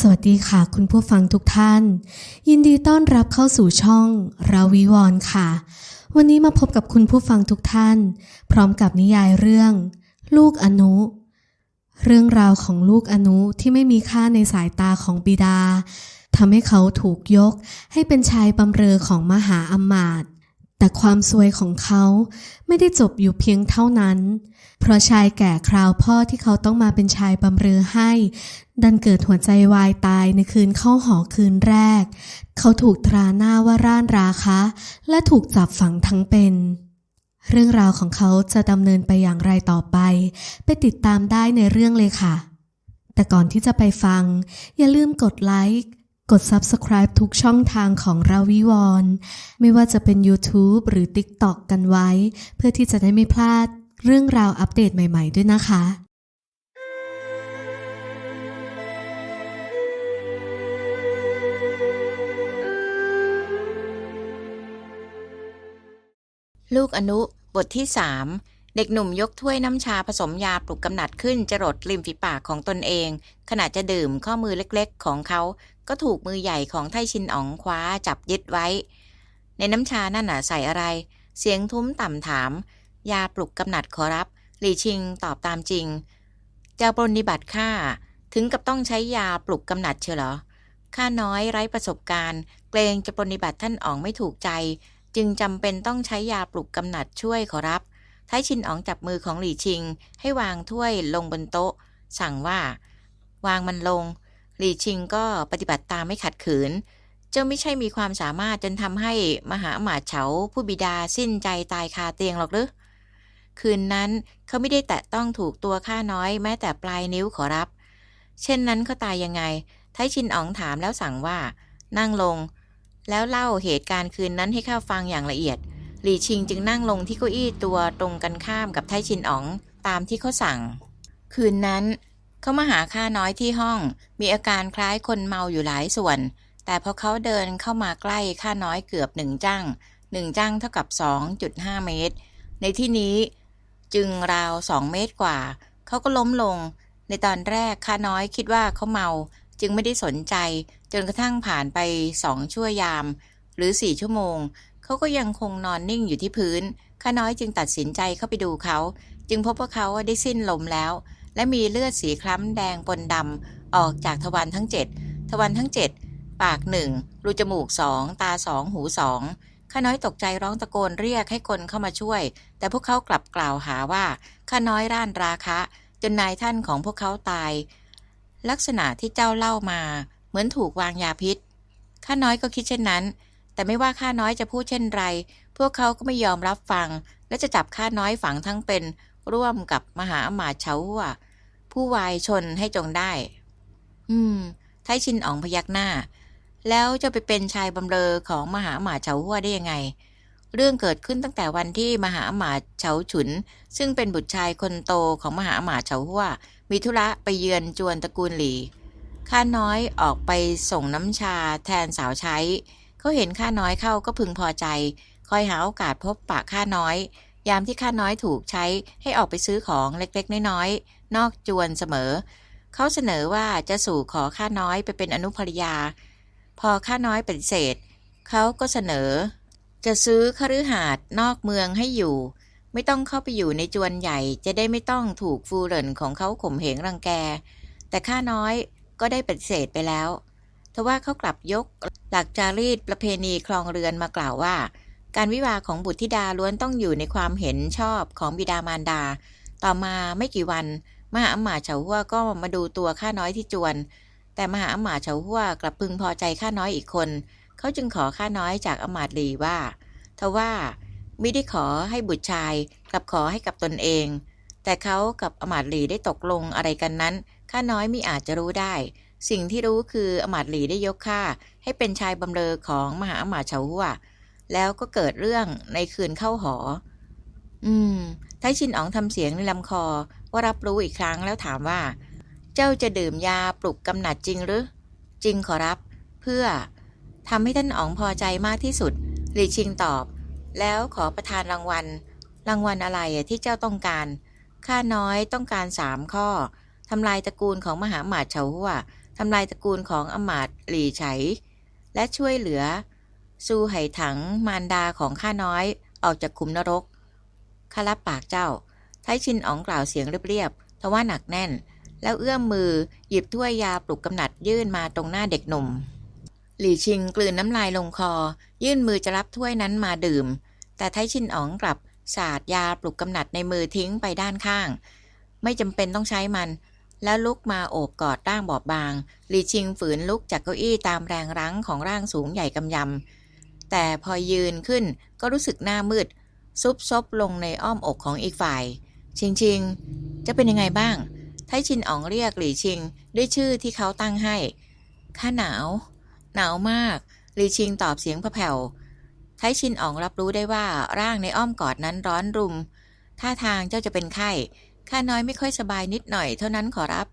สวัสดีค่ะ คุณผู้ฟังทุกท่าน ยินดีต้อนรับเข้าสู่ช่องราวิวรค่ะ วันนี้มาพบกับคุณผู้ฟังทุกท่าน พร้อมกับนิยายเรื่อง ลูกอนุ เรื่องราวของลูกอนุที่ไม่มีค่าในสายตาของบิดาทำให้เขาถูกยกให้เป็นชายบำเรอของมหาอมาตย์ แต่ความซวยของเขาไม่ได้จบอยู่เพียงเท่านั้น เพราะชายแก่คราวพ่อที่เขาต้องมาเป็นชายบำเรอให้ ดันเกิดหัวใจวายตายในคืนเข้าหอคืนแรก เขาถูกตราหน้าว่าร่านราคะ และถูกจับฝังทั้งเป็น เรื่องราวของเขาจะดำเนินไปอย่างไรต่อไป ไปติดตามได้ในเรื่องเลยค่ะ แต่ก่อนที่จะไปฟัง อย่าลืมกดไลค์ กด Subscribe ทุกช่องทางของราวิวรณ์ไม่ว่าจะเป็น YouTube หรือ TikTok กันไว้ เพื่อที่จะได้ไม่พลาดเรื่องราวอัปเดตใหม่ ๆ ด้วยนะคะลูกอนุบทที่สาม เด็กหนุ่มยกถ้วยน้ำชาผสมยาปลุกกำหนัดขึ้นจรดริมฝีปากของตนเอง ขณะจะดื่มข้อมือเล็กๆ ของเขาก็ถูกมือใหญ่ของไทชินอ๋องคว้าจับยึดไว้ ในน้ำชานั่นน่ะใส่อะไร เสียงทุ้มต่ำถาม ยาปลุกกำหนัดขอรับหลี่ชิงตอบตามจริง เจ้าปรนนิบัติข้าถึงกับต้องใช้ยาปลุกกำหนัดเชียวเหรอข้าน้อยไร้ประสบการณ์ เกรงจะปรนนิบัติท่านอ๋องไม่ถูกใจ จึงจำเป็นต้องใช้ยาปลุกกำหนัดช่วยขอรับ ท้ายชินอ๋องจับมือของหลี่ชิง ให้วางถ้วยลงบนโต๊ะ สั่งว่า วางมันลง หลี่ชิงก็ปฏิบัติตามไม่ขัดขืน เจ้าไม่ใช่มีความสามารถจนทำให้มหาอมาตย์เฉาผู้บิดาสิ้นใจตายคาเตียงหรอกหรือคืนนั้นเขาไม่ได้แตะต้องถูกตัวข้าน้อยแม้แต่ปลายนิ้วขอรับ เช่นนั้นเขาตายยังไง ไทชินอ๋องถามแล้วสั่งว่า นั่งลง แล้วเล่าเหตุการณ์คืนนั้นให้ข้าฟังอย่างละเอียด หลี่ชิงจึงนั่งลงที่เก้าอี้ตัวตรงกันข้ามกับไทชินอ๋องตามที่เขาสั่ง คืนนั้น เขามาหาข้าน้อยที่ห้อง มีอาการคล้ายคนเมาอยู่หลายส่วน แต่พอเขาเดินเข้ามาใกล้ข้าน้อยเกือบหนึ่งจั่งหนึ่งจั่งเท่ากับ 2.5 เมตร ในที่นี้จึงราวสองเมตรกว่า เขาก็ล้มลง ในตอนแรกข้าน้อยคิดว่าเขาเมา จึงไม่ได้สนใจ จนกระทั่งผ่านไปสองชั่วยาม หรือสี่ชั่วโมง เขาก็ยังคงนอนนิ่งอยู่ที่พื้น ข้าน้อยจึงตัดสินใจเข้าไปดูเขา จึงพบว่าเขาได้สิ้นลมแล้ว และมีเลือดสีคล้ำแดงปนดำออกจากทวารทั้งเจ็ดทวารทั้งเจ็ดปากหนึ่งรูจมูกสองตาสองหูสองข้าน้อยตกใจร้องตะโกนเรียกให้คนเข้ามาช่วย แต่พวกเขากลับกล่าวหาว่าข้าน้อยร่านราคะ จนนายท่านของพวกเขาตาย ลักษณะที่เจ้าเล่ามา เหมือนถูกวางยาพิษข้าน้อยก็คิดเช่นนั้น แต่ไม่ว่าข้าน้อยจะพูดเช่นไร พวกเขาก็ไม่ยอมรับฟัง และจะจับข้าน้อยฝังทั้งเป็นร่วมกับมหาอมาตย์เฉาหัวผู้วายชนให้จงได้ อืม ไทชินอ๋องพยักหน้า แล้วจะไปเป็นชายบำเรอของมหาอมาตย์เฉาหัวได้ยังไง เรื่องเกิดขึ้นตั้งแต่วันที่มหาอมาตย์เฉาฉุน ซึ่งเป็นบุตรชายคนโตของมหาอมาตย์เฉาหัวมีธุระไปเยือนจวนตระกูลหลีข้าน้อยออกไปส่งน้ำชาแทนสาวใช้ เขาเห็นข้าน้อยเข้าก็พึงพอใจ คอยหาโอกาสพบปะข้าน้อย ยามที่ข้าน้อยถูกใช้ให้ออกไปซื้อของเล็กๆ น้อยๆ นอกจวนเสมอ เขาเสนอว่าจะสู่ขอข้าน้อยไปเป็นอนุภริยา พอข้าน้อยปฏิเสธ เขาก็เสนอ จะซื้อคฤหาสน์นอกเมืองให้อยู่ ไม่ต้องเข้าไปอยู่ในจวนใหญ่ จะได้ไม่ต้องถูกฟูเหรินของเขาข่มเหงรังแก แต่ข้าน้อยก็ได้ปฏิเสธไปแล้วทว่าเขากลับยก ลักจารีตประเพณีคลองเรือนมากล่าวว่า การวิวาของบุตรธิดาล้วนต้องอยู่ในความเห็นชอบของบิดามารดา ต่อมาไม่กี่วัน มหาอมาตย์เฉาหัวก็มาดูตัวข้าน้อยที่จวน แต่มหาอมาตย์เฉาหัวกลับพึงพอใจข้าน้อยอีกคน เขาจึงขอข้าน้อยจากอมาตย์หลีว่าทว่าไม่ได้ขอให้บุตรชายกลับขอให้กับตนเอง แต่เขากับอมาตย์หลีได้ตกลงอะไรกันนั้น ข้าน้อยมิอาจจะรู้ได้ สิ่งที่รู้คืออมาตหลีได้ยกข้าให้เป็นชายบำเรอของมหาอมาตเฉาหัวแล้วก็เกิดเรื่องในคืนเข้าหอ อืม ไทชินอ๋องทำเสียงในลำคอว่ารับรู้อีกครั้งแล้วถามว่า เจ้าจะดื่มยาปลุกกำหนัดจริงหรือ จริงขอรับ เพื่อทำให้ท่านอ๋องพอใจมากที่สุดหลีชิงตอบ แล้วขอประทานรางวัล รางวัลอะไรที่เจ้าต้องการ ข้าน้อยต้องการสามข้อทำลายตระกูลของมหาหมาดเฉาหัว ทำลายตระกูลของอมาตหลี่ไฉ และช่วยเหลือ ซูไหถังมารดาของข้าน้อยออกจากขุมนรกข้ารับปากเจ้า ไทชินอ๋องกล่าวเสียงเรียบๆทว่าหนักแน่น แล้วเอื้อมมือหยิบถ้วยยาปลุกกำหนัดยื่นมาตรงหน้าเด็กหนุ่ม หลี่ชิงกลืนน้ำลายลงคอ ยื่นมือจะรับถ้วยนั้นมาดื่ม แต่ไทชินอ๋องกลับสาดยาปลุกกำหนัดในมือทิ้งไปด้านข้าง ไม่จำเป็นต้องใช้มัน แล้วลุกมาโอบกอดร่างบอบบางหลีชิงฝืนลุกจากเก้าอี้ตามแรงรั้งของร่างสูงใหญ่กำยำ แต่พอยืนขึ้นก็รู้สึกหน้ามืด ซุบซบลงในอ้อมอกของอีกฝ่าย ชิงชิง จะเป็นยังไงบ้าง ไทชินอ๋องเรียกหลีชิงด้วยชื่อที่เขาตั้งให้ ข้าหนาว หนาวมาก หลีชิงตอบเสียงแผ่วไทชินอ๋องรับรู้ได้ว่าร่างในอ้อมกอดนั้นร้อนรุม ท่าทางเจ้าจะเป็นไข้ ข้าน้อยไม่ค่อยสบายนิดหน่อยเท่านั้นขอรับ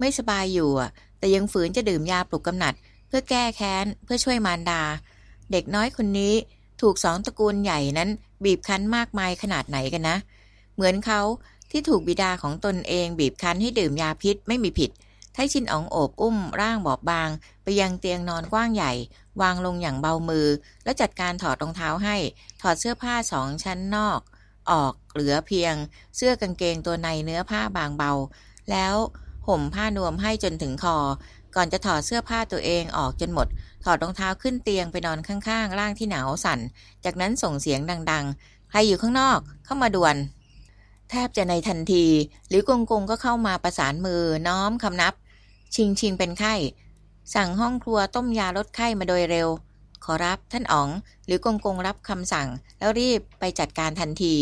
ไม่สบายอยู่อะแต่ยังฝืนจะดื่มยาปลุกกำหนัด เพื่อแก้แค้น เพื่อช่วยมารดา เด็กน้อยคนนี้ถูกสองตระกูลใหญ่นั้น บีบคั้นมากมายขนาดไหนกันนะ เหมือนเขาที่ถูกบิดาของตนเอง บีบคั้นให้ดื่มยาพิษไม่มีผิดไทชินอ๋องโอบอุ้มร่างบอบบาง ไปยังเตียงนอนกว้างใหญ่ วางลงอย่างเบามือ แล้วจัดการถอดรองเท้าให้ ถอดเสื้อผ้าสองชั้นนอก ออกเหลือเพียงเสื้อกางเกงตัวในเนื้อผ้าบางเบา แล้วห่มผ้านวมให้จนถึงคอ ก่อนจะถอดเสื้อผ้าตัวเองออกจนหมด ถอดรองเท้าขึ้นเตียงไปนอนข้างๆ ร่างที่หนาวสั่น จากนั้นส่งเสียงดังๆ ใครอยู่ข้างนอกเข้ามาด่วน แทบจะในทันที หรือกงกงก็เข้ามาประสานมือน้อมคำนับ ชิงชิงเป็นไข้ สั่งห้องครัวต้มยาลดไข้มาโดยเร็ว ขอรับท่านอ๋อง หรือกงกงรับคำสั่ง แล้วรีบไปจัดการทันที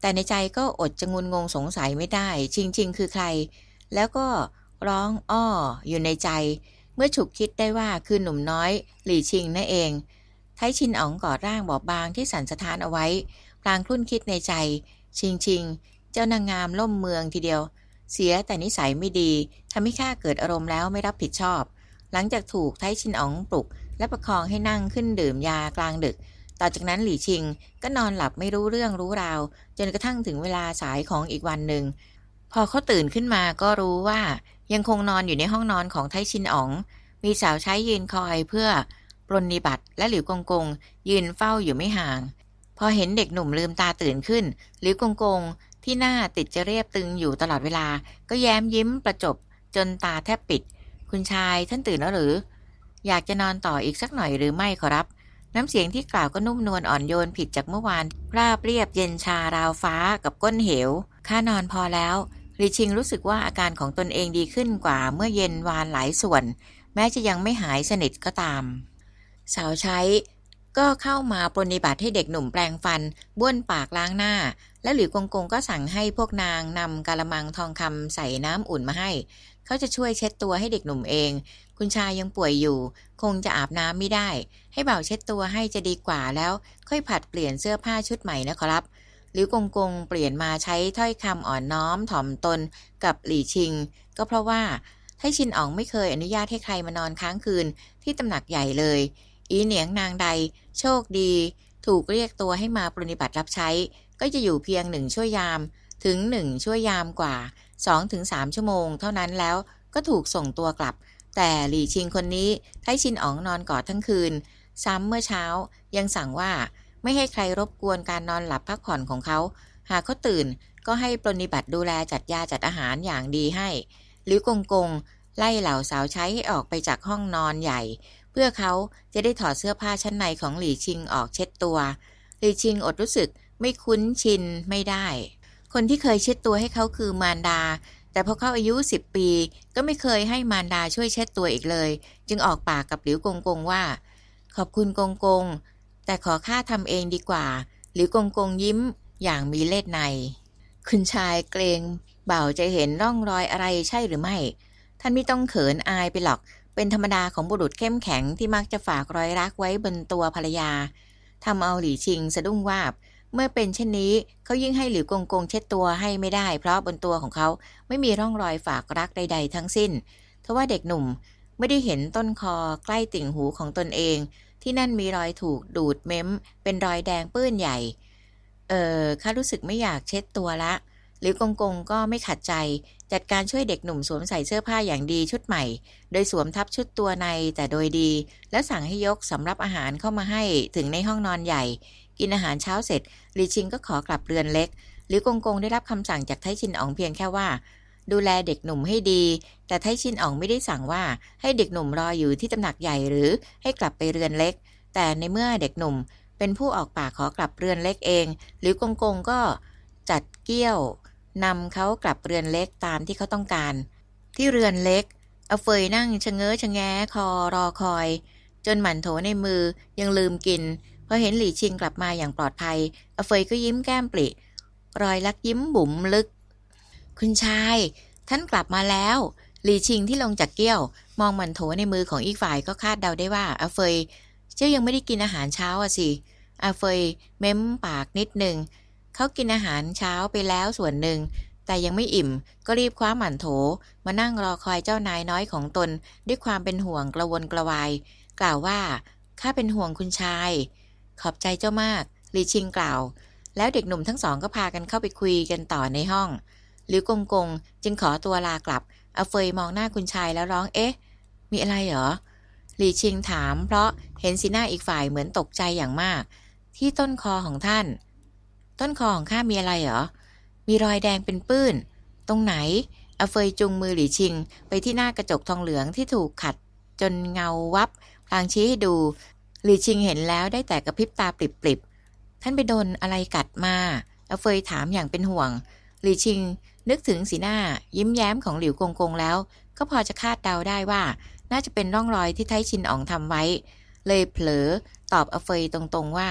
แต่ในใจก็อดจะงุนงงสงสัยไม่ได้ชิงชิงคือใคร แล้วก็ร้องอ้ออยู่ในใจ เมื่อฉุกคิดได้ว่าคือหนุ่มน้อยหลี่ชิงนั่นเอง ไทชินอ๋องกอดร่างบอบบางที่สันสะท้านเอาไว้พลางคลุ่นคิดในใจ ชิงชิงเจ้านางงามล่มเมืองทีเดียว เสียแต่นิสัยไม่ดีทำให้ข้าเกิดอารมณ์แล้วไม่รับผิดชอบ หลังจากถูกไทชินอ๋องปลุก และประคองให้นั่งขึ้นดื่มยากลางดึก ต่อจากนั้นหลี่ชิงก็นอนหลับไม่รู้เรื่องรู้ราว จนกระทั่งถึงเวลาสายของอีกวันหนึ่ง พอเขาตื่นขึ้นมาก็รู้ว่ายังคงนอนอยู่ในห้องนอนของไทชินอ๋อง มีสาวใช้ยืนคอยเพื่อปรนนิบัติและหลิวกงกง ยืนเฝ้าอยู่ไม่ห่าง พอเห็นเด็กหนุ่มลืมตาตื่นขึ้น หลิวกงกงที่หน้าติดจะเรียบตึงอยู่ตลอดเวลา ก็แย้มยิ้มประจบจนตาแทบปิด คุณชายท่านตื่นแล้วหรือ อยากจะนอนต่ออีกสักหน่อยหรือไม่ขอรับ น้ำเสียงที่กล่าวก็นุ่มนวลอ่อนโยนผิดจากเมื่อวาน ราบเรียบเย็นชาราวฟ้ากับก้นเหว ข้านอนพอแล้วลีชิงรู้สึกว่าอาการของตนเองดีขึ้นกว่าเมื่อเย็นวานหลายส่วน แม้จะยังไม่หายสนิทก็ตาม สาวใช้ก็เข้ามาปรนนิบัติให้เด็กหนุ่มแปลงฟันบ้วนปากล้างหน้า และหลิวกงกงก็สั่งให้พวกนางนำกาละมังทองคำใส่น้ำอุ่นมาให้ เขาจะช่วยเช็ดตัวให้เด็กหนุ่มเอง คุณชายยังป่วยอยู่ คงจะอาบน้ำไม่ได้ ให้เบ่าเช็ดตัวให้จะดีกว่าแล้ว ค่อยผัดเปลี่ยนเสื้อผ้าชุดใหม่นะครับหลิวกงกงเปลี่ยนมาใช้ถ้อยคำอ่อนน้อมถ่อมตนกับหลี่ชิง ก็เพราะว่าไทชินอ๋องไม่เคยอนุญาตให้ใครมานอนค้างคืนที่ตำหนักใหญ่เลย อีเหนียงนางใด โชคดี ถูกเรียกตัวให้มาปรนนิบัติรับใช้ ก็จะอยู่เพียงหนึ่งชั่วยาม ถึงหนึ่งชั่วยามกว่า สองถึงสามชั่วโมง เท่านั้นแล้วก็ถูกส่งตัวกลับ แต่หลี่ชิงคนนี้ไทชินอ๋องนอนกอดทั้งคืน ซ้ำเมื่อเช้ายังสั่งว่าไม่ให้ใครรบกวนการนอนหลับพักผ่อนของเขา หากเขาตื่นก็ให้ปรนนิบัติดูแลจัดยาจัดอาหารอย่างดีให้ หรือกงกงไล่เหล่าสาวใช้ให้ออกไปจากห้องนอนใหญ่ เพื่อเขาจะได้ถอดเสื้อผ้าชั้นในของหลี่ชิงออกเช็ดตัว หลี่ชิงอดรู้สึกไม่คุ้นชินไม่ได้ คนที่เคยเช็ดตัวให้เขาคือมารดา แต่พอเขาอายุสิบปี ก็ไม่เคยให้มารดาช่วยเช็ดตัวอีกเลย จึงออกปากกับหลิวกงกงว่า ขอบคุณกงกง แต่ขอข้าทำเองดีกว่า หรือกงกงยิ้มอย่างมีเล่ห์ใน คุณชายเกรงเบ่าวจะเห็นร่องรอยอะไรใช่หรือไม่ ท่านไม่ต้องเขินอายไปหรอก เป็นธรรมดาของบุรุษเข้มแข็งที่มักจะฝากรอยรักไว้บนตัวภรรยาทำเอาหลี่ชิงสะดุ้งวาบ เมื่อเป็นเช่นนี้เขายิ่งให้หลิวกงกงเช็ดตัวให้ไม่ได้ เพราะบนตัวของเขาไม่มีร่องรอยฝากรักใด ๆ ทั้งสิ้นทว่าเด็กหนุ่มไม่ได้เห็นต้นคอใกล้ติ่งหูของตนเอง ที่นั่นมีรอยถูกดูดเม้ม เป็นรอยแดงปื้นใหญ่ เออข้ารู้สึกไม่อยากเช็ดตัวละ หรือกงกงก็ไม่ขัดใจ จัดการช่วยเด็กหนุ่มสวมใส่เสื้อผ้าอย่างดีชุดใหม่ โดยสวมทับชุดตัวในแต่โดยดี แล้วสั่งให้ยกสำรับอาหารเข้ามาให้ถึงในห้องนอนใหญ่ กินอาหารเช้าเสร็จลีชิงก็ขอกลับเรือนเล็ก หรือกงกงได้รับคำสั่งจากไทชินอ๋องเพียงแค่ว่า ดูแลเด็กหนุ่มให้ดี แต่ไทชินอ๋องไม่ได้สั่งว่าให้เด็กหนุ่มรออยู่ที่ตำหนักใหญ่หรือให้กลับไปเรือนเล็ก แต่ในเมื่อเด็กหนุ่ม เป็นผู้ออกปากขอกลับเรือนเล็กเอง หรือกงกงก็จัดเกี้ยวนำเขากลับเรือนเล็กตามที่เขาต้องการ ที่เรือนเล็กเอาเฟยนั่งชะเง้อชะแงคอรอคอย จนหมันโถในมือยังลืมกิน พอเห็นหลี่ชิงกลับมาอย่างปลอดภัยอเฟยก็ยิ้มแก้มปริรอยลักยิ้มบุ๋มลึก คุณชาย ท่านกลับมาแล้ว หลี่ชิงที่ลงจากเกี้ยว มองหมันโถในมือของอีกฝ่ายก็คาดเดาได้ว่าอาเฟย เจ้ายังไม่ได้กินอาหารเช้าอะสิอาเฟยเม้มปากนิดหนึ่งเขากินอาหารเช้าไปแล้วส่วนหนึ่งแต่ยังไม่อิ่มก็รีบคว้าหมันโถ มานั่งรอคอยเจ้านายน้อยของตน ด้วยความเป็นห่วงกระวนกระวาย กล่าวว่าข้าเป็นห่วงคุณชาย ขอบใจเจ้ามากหลีชิงกล่าว แล้วเด็กหนุ่มทั้งสองก็พากันเข้าไปคุยกันต่อในห้อง หรือกงกงจึงขอตัวลากลับอาเฟยมองหน้าคุณชายแล้วร้องเอ๊ะ มีอะไรเหรอหลีชิงถามเพราะเห็นสีหน้าอีกฝ่ายเหมือนตกใจอย่างมาก ที่ต้นคอของท่าน ต้นคอของข้ามีอะไรเหรอ มีรอยแดงเป็นปื้น ตรงไหนอาเฟยจุงมือหลีชิง ไปที่หน้ากระจกทองเหลืองที่ถูกขัด จนเงาวับพลางชี้ให้ดู หลีชิงเห็นแล้วได้แต่กระพริบตาปริบๆ ท่านไปโดนอะไรกัดมาอาเฟยถามอย่างเป็นห่วง หลีชิงนึกถึงสีหน้ายิ้มแย้มของหลิวกงกงแล้ว ก็พอจะคาดเดาได้ว่า น่าจะเป็นร่องรอยที่ไทชินอ๋องทำไว้ เลยเผลอตอบอเฟยตรงๆว่า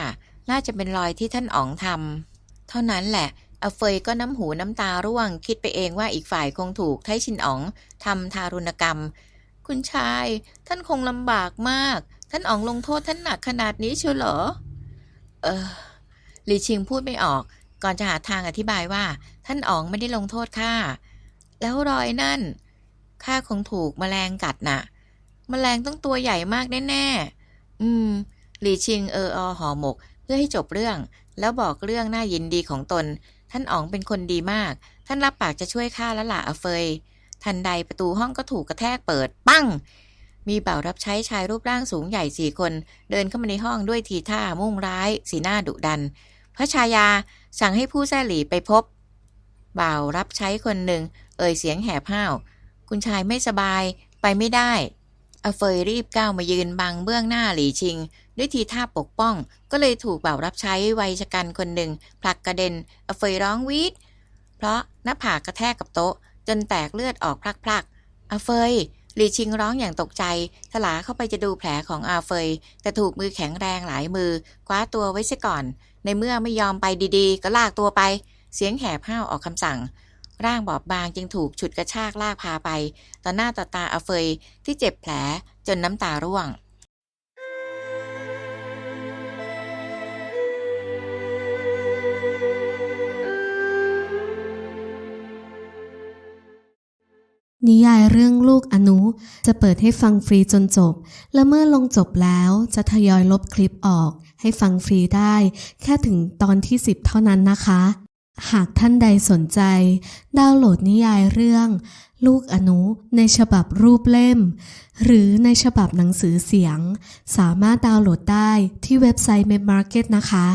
น่าจะเป็นรอยที่ท่านอ๋องทำเท่านั้นแหละอเฟยก็น้ำหูน้ำตาร่วง คิดไปเองว่าอีกฝ่ายคงถูกไทชินอ๋องทำทารุณกรรม คุณชาย ท่านคงลำบากมาก ท่านอ๋องลงโทษท่านหนักขนาดนี้เชียวเหรอ เออหลีชิงพูดไม่ออก ก่อนจะหาทางอธิบายว่า ท่านอ๋องไม่ได้ลงโทษข้า แล้วรอยนั่น ข้าคงถูกแมลงกัดน่ะแมลงต้องตัวใหญ่มากแน่ๆ อืม หลีชิงเอออห่อหมก เพื่อให้จบเรื่อง แล้วบอกเรื่องน่ายินดีของตน ท่านอ๋องเป็นคนดีมาก ท่านรับปากจะช่วยข้าแล้วล่ะอเฟย ทันใดประตูห้องก็ถูกกระแทกเปิด ปั้ง มีเบ่ารับใช้ชายรูปร่างสูงใหญ่สี่คน เดินเข้ามาในห้องด้วยทีท่ามุ่งร้าย สีหน้าดุดัน พระชายาสั่งให้ผู้แซ่หลีไปพบ บ่าวรับใช้คนหนึ่ง เอ่ยเสียงแหบห้าวคุณชายไม่สบายไปไม่ได้อเฟยรีบก้าวมายืนบังเบื้องหน้าหลีชิง ด้วยทีท่าปกป้อง ก็เลยถูกบ่าวรับใช้วัยชะกันคนหนึ่งผลักกระเด็นอเฟยร้องวีดเพราะหน้าผากกระแทกกับโต๊ะ จนแตกเลือดออกพลักๆอเฟย หลีชิงร้องอย่างตกใจถลาเข้าไปจะดูแผลของอาเฟย แต่ถูกมือแข็งแรงหลายมือคว้าตัวไว้ซะก่อน ในเมื่อไม่ยอมไปดีๆ ก็ลากตัวไป เสียงแหบห้าวออกคำสั่ง ร่างบอบบางจึงถูกฉุดกระชากลากพาไป ต่อหน้าต่อตาอาเฟยที่เจ็บแผลจนน้ำตาร่วง นิยายเรื่องลูกอนุ จะเปิดให้ฟังฟรีจนจบ และเมื่อลงจบแล้วจะทยอยลบคลิปออก ให้ฟังฟรีได้ แค่ถึงตอนที่ 10 เท่านั้นนะคะ หากท่านใดสนใจ ดาวน์โหลดนิยายเรื่อง ลูกอนุในฉบับรูปเล่ม หรือในฉบับหนังสือเสียง สามารถดาวน์โหลดได้ที่เว็บไซต์ m e m Market นะคะ